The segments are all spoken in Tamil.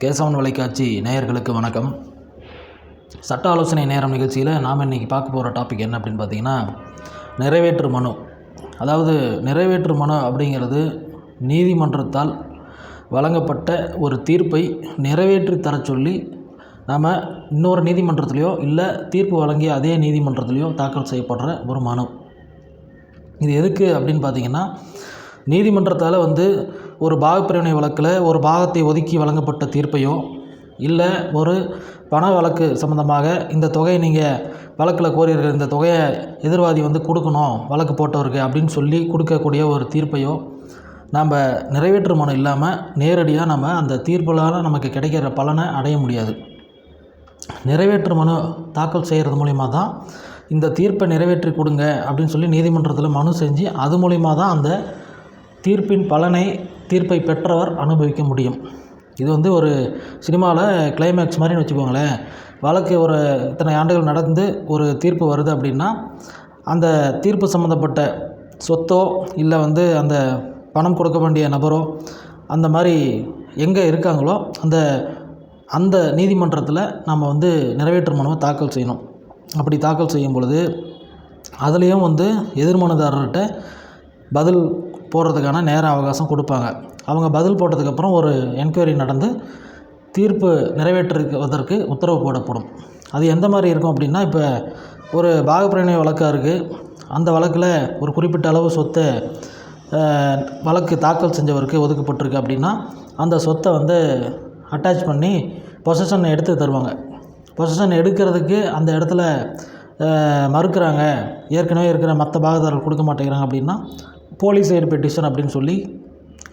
கேசவன் வலைக்காட்சி நேயர்களுக்கு வணக்கம். சட்ட ஆலோசனை நேரம் நிகழ்ச்சியில் நாம் இன்றைக்கி பார்க்க போகிற டாபிக் என்ன அப்படின்னு பார்த்தீங்கன்னா நிறைவேற்று மனு. அதாவது நிறைவேற்று மனு அப்படிங்கிறது நீதிமன்றத்தால் வழங்கப்பட்ட ஒரு தீர்ப்பை நிறைவேற்றி தரச் சொல்லி நாம் இன்னொரு நீதிமன்றத்திலையோ இல்லை தீர்ப்பு வழங்கிய அதே நீதிமன்றத்திலையோ தாக்கல் செய்யப்படுற ஒரு மனு. இது எதுக்கு அப்படின்னு பார்த்தீங்கன்னா நீதிமன்றத்தால் வந்து ஒரு பாகப்பிரிவினை வழக்கில் ஒரு பாகத்தை ஒதுக்கி வழங்கப்பட்ட தீர்ப்பையோ இல்லை ஒரு பண வழக்கு சம்மந்தமாக இந்த தொகையை நீங்கள் வழக்கில் கோரியிருக்கிற இந்த தொகையை எதிர்வாதி வந்து கொடுக்கணும் வழக்கு போட்டவருக்கு அப்படின்னு சொல்லி கொடுக்கக்கூடிய ஒரு தீர்ப்பையோ நாம் நிறைவேற்று மனு இல்லாமல் நேரடியாக நம்ம அந்த தீர்ப்புகளால் நமக்கு கிடைக்கிற பலனை அடைய முடியாது. நிறைவேற்று மனு தாக்கல் செய்கிறது மூலிமா தான் இந்த தீர்ப்பை நிறைவேற்றி கொடுங்க அப்படின்னு சொல்லி நீதிமன்றத்தில் மனு செஞ்சு அது மூலிமா தான் அந்த தீர்ப்பின் பலனை தீர்ப்பை பெற்றவர் அனுபவிக்க முடியும். இது வந்து ஒரு சினிமாவில் கிளைமேக்ஸ் மாதிரின்னு வச்சுக்கோங்களேன். வழக்கு ஒரு இத்தனை ஆண்டுகள் நடந்து ஒரு தீர்ப்பு வருது அப்படின்னா அந்த தீர்ப்பு சம்மந்தப்பட்ட சொத்தோ இல்லை வந்து அந்த பணம் கொடுக்க வேண்டிய நபரோ அந்த மாதிரி எங்கே இருக்காங்களோ அந்த அந்த நீதிமன்றத்தில் நம்ம வந்து நிறைவேற்று மனுவை தாக்கல் செய்யணும். அப்படி தாக்கல் செய்யும் பொழுது அதுலேயும் வந்து எதிர்மனுதாரர்கிட்ட பதில் போடுறதுக்கான நேர அவகாசம் கொடுப்பாங்க. அவங்க பதில் போட்டதுக்கப்புறம் ஒரு என்கொயரி நடந்து தீர்ப்பு நிறைவேற்றுவதற்கு உத்தரவு போடப்படும். அது எந்த மாதிரி இருக்கும் அப்படின்னா இப்போ ஒரு பாகப்பிரிவினை வழக்காக இருக்குது அந்த வழக்கில் ஒரு குறிப்பிட்ட அளவு சொத்தை வழக்கு தாக்கல் செஞ்சவருக்கு ஒதுக்கப்பட்டிருக்கு அப்படின்னா அந்த சொத்தை வந்து அட்டாச் பண்ணி பொசஷன் எடுத்து தருவாங்க. பொசஷன் எடுக்கிறதுக்கு அந்த இடத்துல மறுக்கிறாங்க. ஏற்கனவே இருக்கிற மற்ற பாகதாரர்கள் கொடுக்க மாட்டேங்கிறாங்க அப்படின்னா போலீஸ் எய்டு பெட்டிஷன் அப்படின்னு சொல்லி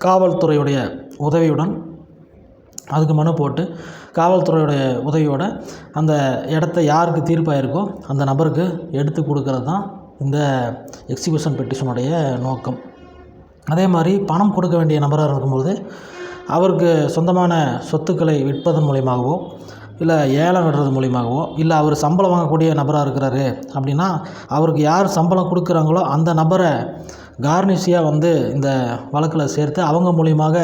காவல்துறையுடைய உதவியுடன் அதுக்கு மனு போட்டு காவல்துறையுடைய உதவியோட அந்த இடத்த யாருக்கு தீர்ப்பாயிருக்கோ அந்த நபருக்கு எடுத்து கொடுக்கறது தான் இந்த எக்ஸிபிஷன் பெட்டிஷனுடைய நோக்கம். அதே மாதிரி பணம் கொடுக்க வேண்டிய நபராக இருக்கும்போது அவருக்கு சொந்தமான சொத்துக்களை விற்பதன் மூலியமாகவோ இல்லை ஏலம் விடுறது மூலியமாகவோ இல்லை அவர் சம்பளம் வாங்கக்கூடிய நபராக இருக்கிறாரு அப்படின்னா அவருக்கு யார் சம்பளம் கொடுக்குறாங்களோ அந்த நபரை கார்னிஷியாக வந்து இந்த வழக்கில் சேர்த்து அவங்க மூலியமாக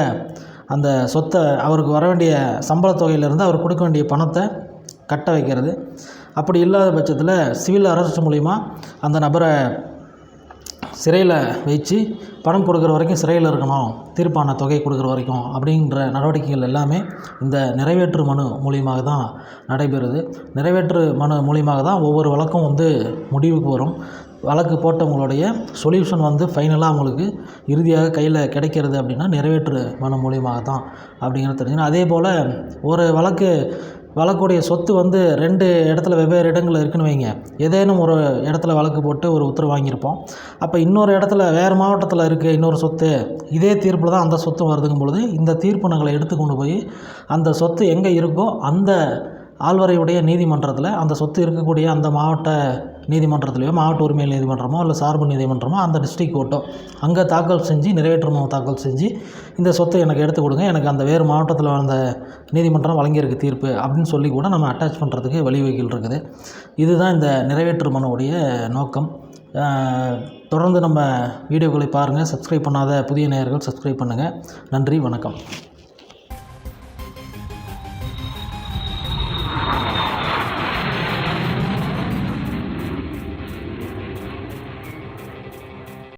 அந்த சொத்தை அவருக்கு வர வேண்டிய சம்பள தொகையிலேருந்து அவர் கொடுக்க வேண்டிய பணத்தை கட்ட வைக்கிறது. அப்படி இல்லாத பட்சத்தில் சிவில் அரசு மூலிமா அந்த நபரை சிறையில் வைச்சு பணம் கொடுக்குற வரைக்கும் சிறையில் இருக்கணும் தீர்ப்பான தொகை கொடுக்குற வரைக்கும் அப்படின்ற நடவடிக்கைகள் எல்லாமே இந்த நிறைவேற்று மனு மூலியமாக தான் நடைபெறுது. நிறைவேற்று மனு மூலியமாக தான் ஒவ்வொரு வழக்கும் வந்து முடிவுக்கு வரும். வழக்கு போட்டவங்களுடைய சொல்யூஷன் வந்து ஃபைனலாக அவங்களுக்கு இறுதியாக கையில் கிடைக்கிறது அப்படின்னா நிறைவேற்று மனு மூலியமாக தான் அப்படிங்கிறது தெரிஞ்சுக்கணும். அதே போல் ஒரு வழக்கு வழக்குடைய சொத்து வந்து ரெண்டு இடத்துல வெவ்வேறு இடங்களில் இருக்குன்னு வைங்க. ஏதேனும் ஒரு இடத்துல வழக்கு போட்டு ஒரு உத்தரவு வாங்கியிருப்போம். அப்போ இன்னொரு இடத்துல வேறு மாவட்டத்தில் இருக்குது இன்னொரு சொத்து இதே தீர்ப்பில் தான் அந்த சொத்து வருதுங்கும் பொழுது இந்த தீர்ப்பு நாங்களை எடுத்து கொண்டு போய் அந்த சொத்து எங்கே இருக்கோ அந்த ஆழ்வரையுடைய நீதிமன்றத்தில் அந்த சொத்து இருக்கக்கூடிய அந்த மாவட்ட நீதிமன்றத்திலையோ மாவட்ட உரிமையல் நீதிமன்றமோ இல்லை சார்பு நீதிமன்றமோ அந்த டிஸ்ட்ரிக்ட் கோர்ட்டோ அங்கே தாக்கல் செஞ்சு நிறைவேற்று தாக்கல் செஞ்சு இந்த சொத்தை எனக்கு எடுத்து கொடுங்க. எனக்கு அந்த வேறு மாவட்டத்தில் அந்த நீதிமன்றம் வழங்கியிருக்கு தீர்ப்பு அப்படின்னு சொல்லி கூட நம்ம அட்டாச் பண்ணுறதுக்கு வழிவகைகள் இருக்குது. இதுதான் இந்த நிறைவேற்று மனுவுடைய நோக்கம். தொடர்ந்து நம்ம வீடியோக்களை பாருங்கள் சப்ஸ்கிரைப் பண்ணாத புதிய நேயர்கள் சப்ஸ்கிரைப் பண்ணுங்கள் நன்றி வணக்கம்.